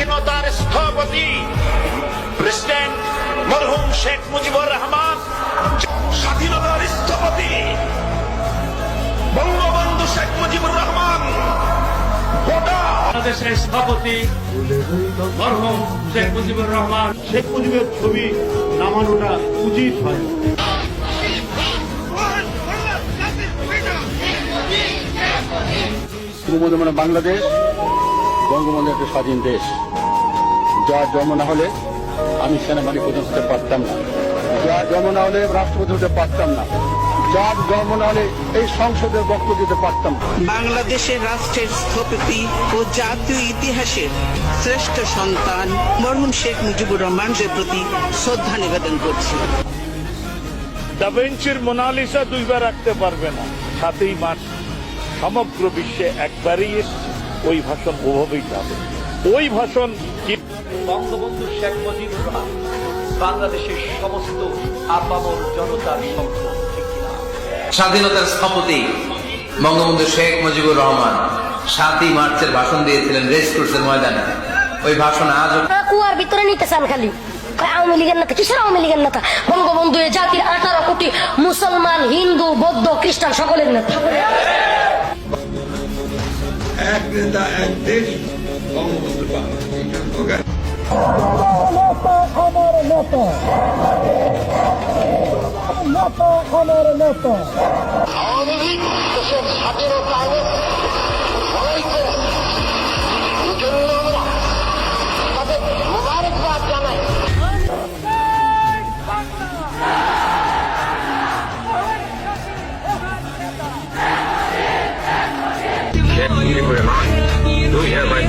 স্বাধীনতার স্থপতি, প্রেসিডেন্ট মরহুম শেখ মুজিবুর রহমান। স্বাধীনতার স্থপতি, বঙ্গবন্ধু শেখ মুজিবুর রহমান। বাংলাদেশের স্থপতি মরহুম শেখ মুজিবুর রহমান। শেখ মুজিবের ছবি নামানোটা উচিত হয়। বাংলাদেশ, বঙ্গবন্ধু একটা স্বাধীন দেশ। যার জন্ম না হলে আমি সেনাবাহিনী প্রধান হতে পারতাম না। যার জন্ম না হলে রাষ্ট্রপতি হতে পারতাম না। যার জন্ম না হলে এই সংসদের বক্তব্য দিতে পারতাম না। বাংলাদেশের রাষ্ট্রের স্থপতি ও জাতীয় ইতিহাসের শ্রেষ্ঠ সন্তান মরহুম শেখ মুজিবুর রহমানের প্রতি শ্রদ্ধা নিবেদন করছি। দাভেঞ্চির মোনালিসা দুইবার রাখতে পারবে না। সাতই মার্চ সমগ্র বিশ্বে একবারই ওই ভাষণ ওভাবেই যাবে। ওই ভাষণ বঙ্গবন্ধু শেখ মুজিবুর রহমান বাংলাদেশের সমস্ত আপামর জনতার সম্পদ স্বাধীনতার স্থপতি বঙ্গবন্ধু শেখ মুজিবুর রহমান সাতই মার্চের ভাষণ দিয়েছিলেন রেস কোর্সের ময়দানে। ওই ভাষণ আজও আপনারা কুয়ার ভিতরে নিতে চান খালি আওয়ামী লীগের নেতা? কিসের আওয়ামী লীগের নেতা? বঙ্গবন্ধু এ জাতির আঠারো কোটি মুসলমান হিন্দু বৌদ্ধ খ্রিস্টান সকলের নেতা। এক নেতা এক দেশ বঙ্গবন্ধু আওয়ামী লীগ দেশের স্বাধীনতা Captain Nikola Mine, do hereby